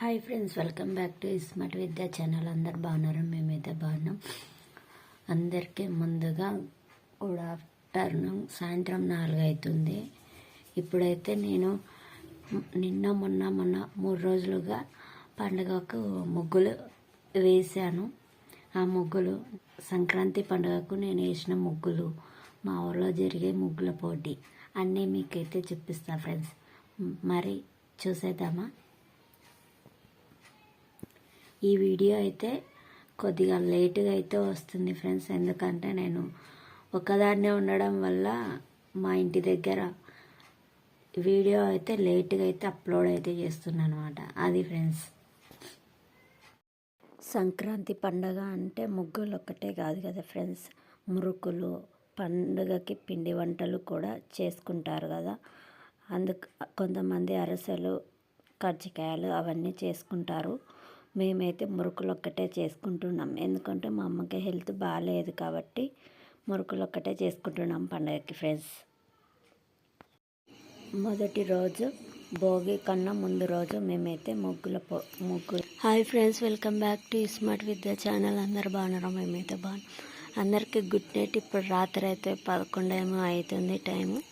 Hi friends welcome back to ismart Vidya channel అందరు బాగున్నారు మేమైతే బాగున్నాం. అందరికీ ముందుగా గుడ్ ఆఫ్టర్నూన్ సాయంత్రం నాలుగు అవుతుంది. ఇప్పుడైతే నేను నిన్న మొన్న మొన్న మూడు రోజులుగా పండుగకు ముగ్గులు వేశాను. ఆ ముగ్గులు సంక్రాంతి పండుగకు నేను వేసిన ముగ్గులు మా ఊర్లో జరిగే ముగ్గుల పోటీ అన్నీ మీకైతే చూపిస్తా ఫ్రెండ్స్ మరి చూసేద్దామా? ఈ వీడియో అయితే కొద్దిగా లేటుగా అయితే వస్తుంది ఫ్రెండ్స్. ఎందుకంటే నేను ఒకదాన్నే ఉండడం వల్ల మా ఇంటి దగ్గర వీడియో అయితే లేటుగా అయితే అప్లోడ్ అయితే చేస్తున్నాను అనమాట అది ఫ్రెండ్స్. సంక్రాంతి పండగ అంటే ముగ్గులు ఒక్కటే కాదు కదా ఫ్రెండ్స్. మురుకులు పండుగకి పిండి వంటలు కూడా చేసుకుంటారు కదా. అందుకు కొంతమంది అరసలు కజ్జికాయలు అవన్నీ చేసుకుంటారు. మేమైతే మురుకులు ఒక్కటే చేసుకుంటున్నాం. ఎందుకంటే మా అమ్మకి హెల్త్ బాగాలేదు కాబట్టి మురుకులు ఒక్కటే చేసుకుంటున్నాం పండగకి ఫ్రెండ్స్. మొదటి రోజు భోగి కన్నా ముందు రోజు మేమైతే ముగ్గుల పో ముగ్గులు. Hi friends welcome back to smart Vidya channel. అందరు బాగున్నారు? మేమైతే బాగున్నాం. అందరికీ గుడ్ నైట్. ఇప్పుడు రాత్రి అయితే పదకొండు ఏమో అవుతుంది టైము.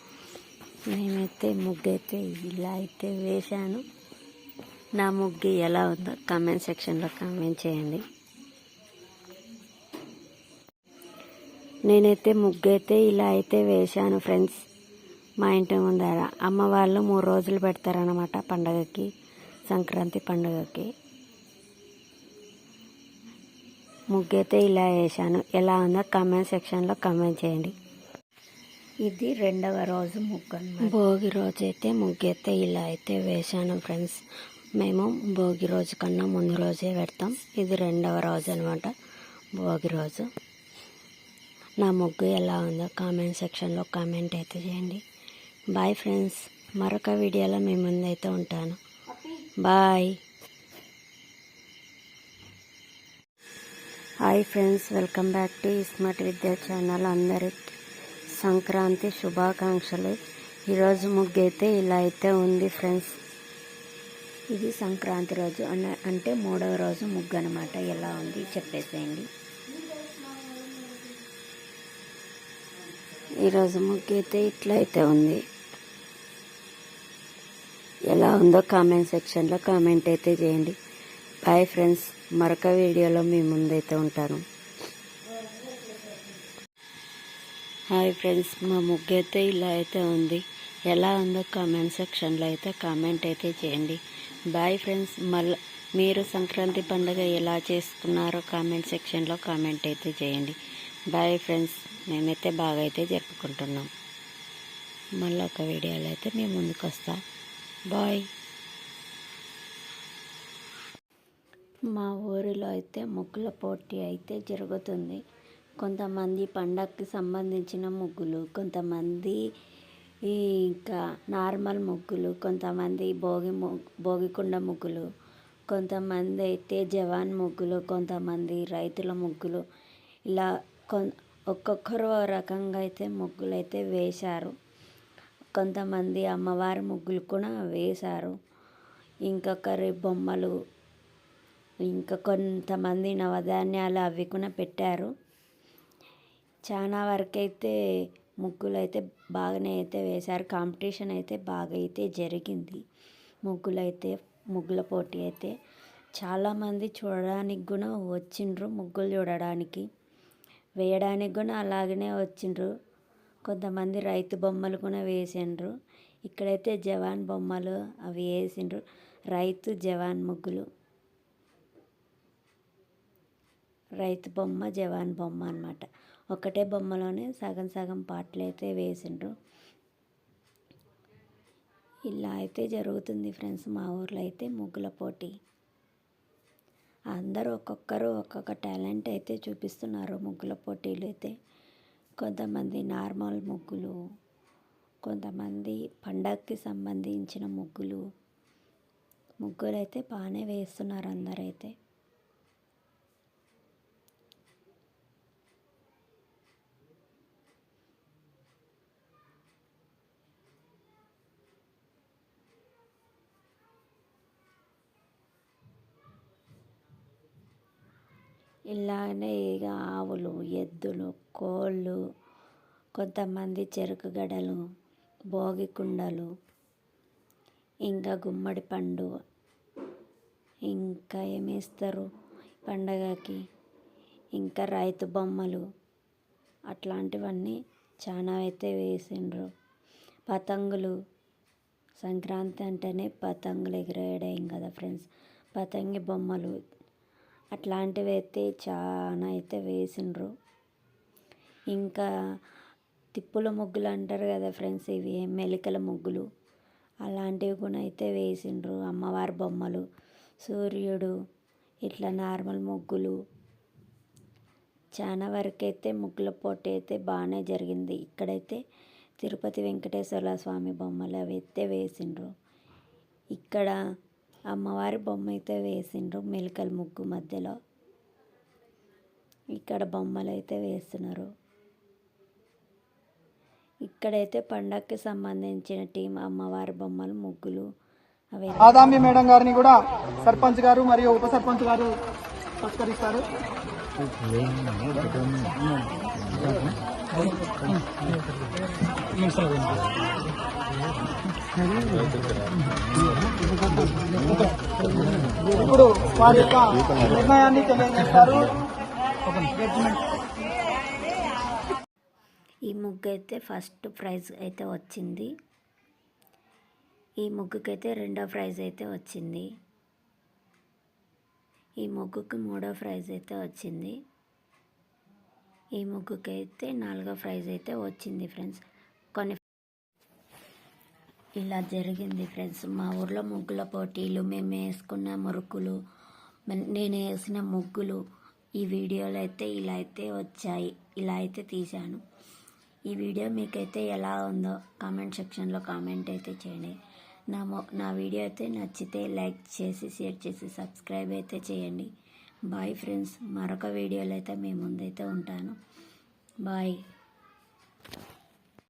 మేమైతే ముగ్గు అయితే ఇలా అయితే వేశాను. నా ముగ్గు ఎలా ఉందో కామెంట్ సెక్షన్లో కామెంట్ చేయండి. నేనైతే ముగ్గు అయితే ఇలా అయితే వేశాను ఫ్రెండ్స్ మా ఇంటి ముందర అమ్మ వాళ్ళు మూడు రోజులు పెడతారనమాట పండగకి సంక్రాంతి పండుగకి. ముగ్గు అయితే ఇలా వేసాను ఎలా ఉందో కామెంట్ సెక్షన్లో కామెంట్ చేయండి. ఇది రెండవ రోజు ముగ్గు భోగి రోజు అయితే ముగ్గైతే ఇలా అయితే వేసాను ఫ్రెండ్స్ మేము భోగి రోజు కన్నా ముందు రోజే పెడతాం. ఇది రెండవ రోజు అనమాట భోగి రోజు. నా ముగ్గు ఎలా ఉందో కామెంట్ సెక్షన్లో కామెంట్ అయితే చేయండి. బాయ్ ఫ్రెండ్స్ మరొక వీడియోలో మీ ముందైతే ఉంటాను. Bye hi friends welcome back to smart Vidya channel అందరికి సంక్రాంతి శుభాకాంక్షలు. ఈరోజు ముగ్గు అయితే ఇలా అయితే ఉంది ఫ్రెండ్స్ ఇది సంక్రాంతి రోజు అన్న అంటే మూడవ రోజు ముగ్గు అనమాట ఎలా ఉంది చెప్పేసేయండి. ఈరోజు ముగ్గు అయితే ఇట్లా అయితే ఉంది. ఎలా ఉందో కామెంట్ సెక్షన్లో కామెంట్ అయితే చేయండి. బాయ్ ఫ్రెండ్స్ మరొక వీడియోలో మీ ముందైతే ఉంటాను. హాయ్ ఫ్రెండ్స్ మా ముగ్గు అయితే ఇలా అయితే ఉంది. ఎలా ఉందో కామెంట్ సెక్షన్లో అయితే కామెంట్ అయితే చేయండి. బాయ్ ఫ్రెండ్స్ మళ్ళీ మీరు సంక్రాంతి పండుగ ఎలా చేసుకున్నారో కామెంట్ సెక్షన్లో కామెంట్ అయితే చేయండి. బాయ్ ఫ్రెండ్స్ మేమైతే బాగా అయితే జరుపుకుంటున్నాం. మళ్ళీ ఒక వీడియోలో అయితే మేము ముందుకు వస్తా. బాయ్ మా ఊరిలో అయితే ముగ్గుల పోటీ అయితే జరుగుతుంది. కొంతమంది పండగకి సంబంధించిన ముగ్గులు కొంతమంది ఇంకా నార్మల్ ముగ్గులు కొంతమంది భోగి భోగికుండ ముగ్గులు కొంతమంది అయితే జవాన్ ముగ్గులు కొంతమంది రైతుల ముగ్గులు. ఇలా కొ ఒక్కొక్కరు రకంగా అయితే ముగ్గులు అయితే వేశారు. కొంతమంది అమ్మవారి ముగ్గులు కూడా వేశారు. ఇంకొకరి బొమ్మలు ఇంకా కొంతమంది నవధాన్యాలు అవి కూడా పెట్టారు. చాలా వరకైతే ముగ్గులు అయితే బాగానే అయితే వేశారు. కాంపిటీషన్ అయితే బాగా అయితే జరిగింది. ముగ్గులు అయితే ముగ్గుల పోటీ అయితే చాలామంది చూడడానికి కూడా వచ్చిండ్రు. ముగ్గులు చూడడానికి వేయడానికి కూడా అలాగనే వచ్చిండ్రు. కొంతమంది రైతు బొమ్మలు కూడా వేసిండ్రు. ఇక్కడైతే జవాన్ బొమ్మలు అవి వేసిండ్రు. రైతు జవాన్ ముగ్గులు. రైతు బొమ్మ జవాన్ బొమ్మ అనమాట ఒకటే బొమ్మలోనే సగం సగం పాటలు అయితే వేసిండ్రు. ఇలా అయితే జరుగుతుంది ఫ్రెండ్స్ మా ఊర్లో అయితే ముగ్గుల పోటీ. అందరూ ఒక్కొక్కరు ఒక్కొక్క టాలెంట్ అయితే చూపిస్తున్నారు ముగ్గుల పోటీలు అయితే. కొంతమంది నార్మల్ ముగ్గులు కొంతమంది పండగకి సంబంధించిన ముగ్గులు ముగ్గులు అయితే బాగానే వేస్తున్నారు అందరైతే. ఇలానే ఇక ఆవులు ఎద్దులు కోళ్ళు కొంతమంది చెరుకు గడలు భోగి కుండలు ఇంకా గుమ్మడి పండు ఇంకా ఏమేస్తారు పండగకి? ఇంకా రైతు బొమ్మలు అట్లాంటివన్నీ చాలా అయితే వేసిండ్రు. పతంగులు సంక్రాంతి అంటేనే పతంగులు ఎగిరేయడం కదా ఫ్రెండ్స్. పతంగి బొమ్మలు అట్లాంటివి అయితే చాలా అయితే వేసిండ్రు. ఇంకా తిప్పుల ముగ్గులు అంటారు కదా ఫ్రెండ్స్ ఇవి మెలికల ముగ్గులు. అలాంటివి కూడా అయితే వేసిండ్రు అమ్మవారి బొమ్మలు సూర్యుడు ఇట్లా నార్మల్ ముగ్గులు. చాలా వరకు అయితే ముగ్గుల పోటీ అయితే బాగానే జరిగింది. ఇక్కడైతే తిరుపతి వెంకటేశ్వర స్వామి బొమ్మలు అవి అయితే వేసిండ్రు. ఇక్కడ అమ్మవారి బొమ్మ అయితే వేసిండ్రు మెలికల ముగ్గు మధ్యలో. ఇక్కడ బొమ్మలు అయితే వేస్తున్నారు. ఇక్కడైతే పండగకి సంబంధించిన టీం అమ్మవారి బొమ్మలు ముగ్గులు అవి. ఆదామి మేడం గారిని కూడా సర్పంచ్ గారు మరియు ఉప సర్పంచ్ గారు సత్కరిస్తారు ఇప్పుడు వారి యొక్క నిర్ణయాన్ని తెలియజేస్తారు. ఈ ముగ్గు అయితే ఫస్ట్ ప్రైజ్ అయితే వచ్చింది. ఈ ముగ్గుకైతే రెండో ప్రైజ్ అయితే వచ్చింది. ఈ ముగ్గుకి మూడో ప్రైజ్ అయితే వచ్చింది. ఈ ముగ్గుకైతే నాలుగో ప్రైజ్ అయితే వచ్చింది ఫ్రెండ్స్. కొన్ని ఇలా జరిగింది ఫ్రెండ్స్. మా ఊర్లో ముగ్గుల పోటీలు మేము వేసుకున్న మురుకులు మ- నేను వేసిన ముగ్గులు ఈ వీడియోలో అయితే ఇలా అయితే వచ్చాయి. ఇలా అయితే తీశాను. ఈ వీడియో మీకైతే ఎలా ఉందో కామెంట్ సెక్షన్లో కామెంట్ అయితే చేయండి. నా మొ నా వీడియో అయితే నచ్చితే లైక్ చేసి షేర్ చేసి సబ్స్క్రైబ్ అయితే చేయండి. Bye friends. మరొక వీడియోలో అయితే మీ ముందైతే ఉంటాను. బాయ్.